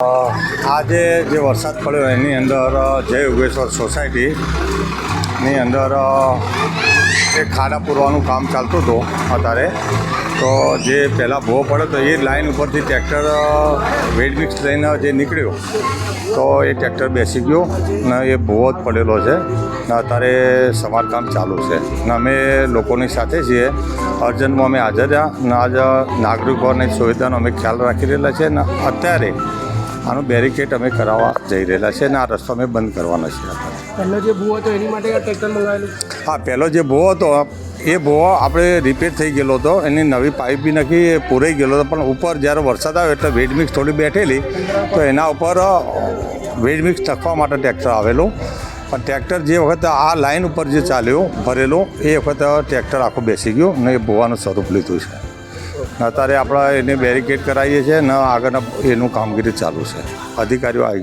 આજે જે વરસાદ પડ્યો એની અંદર જય યોગેશ્વર સોસાયટીની અંદર એ ખાડા પૂરવાનું કામ ચાલતું હતું અત્યારે. તો જે પહેલાં ભો પડ્યો તો એ લાઈન ઉપરથી ટ્રેક્ટર વેટ મિક્સ લઈને જે નીકળ્યો, તો એ ટ્રેક્ટર બેસી ગયો, ને એ ભૂવો જ પડેલો છે. ને અત્યારે સમારકામ ચાલુ છે. ને અમે લોકોની સાથે છીએ. અર્જન્ટમાં અમે હાજર રહ્યા. ને આજ નાગરિકોની સુવિધાનો અમે ખ્યાલ રાખી રહેલા છે. ને અત્યારે આનું બેરિકેડ અમે કરાવવા જઈ રહેલા છે અને આ રસ્તો અમે બંધ કરવાનો છે. પહેલો જે ભૂ હતો એની માટે ટ્રેક્ટર મંગાવેલું? હા પહેલો જે ભૂવો હતો એ ભૂવો આપણે રિપેર થઈ ગયેલો હતો. એની નવી પાઇપ બી નખી એ પૂરાઈ ગયેલો હતો પણ ઉપર જ્યારે વરસાદ આવ્યો એટલે વેડ મિક્સ થોડી બેઠેલી તો એના ઉપર વેડ મિક્સ ટકવા માટે ટ્રેક્ટર આવેલું. પણ ટ્રેક્ટર જે વખત આ લાઈન ઉપર જે ચાલ્યું ભરેલું એ વખત ટ્રેક્ટર આખું બેસી ગયું ને એ ભૂવાનું સ્વરૂપ લીધું છે. અત્યારે આપણે એને બેરિકેડ કરાવીએ છીએ ને આગળના એનું કામગીરી ચાલુ છે. અધિકારીઓ આવી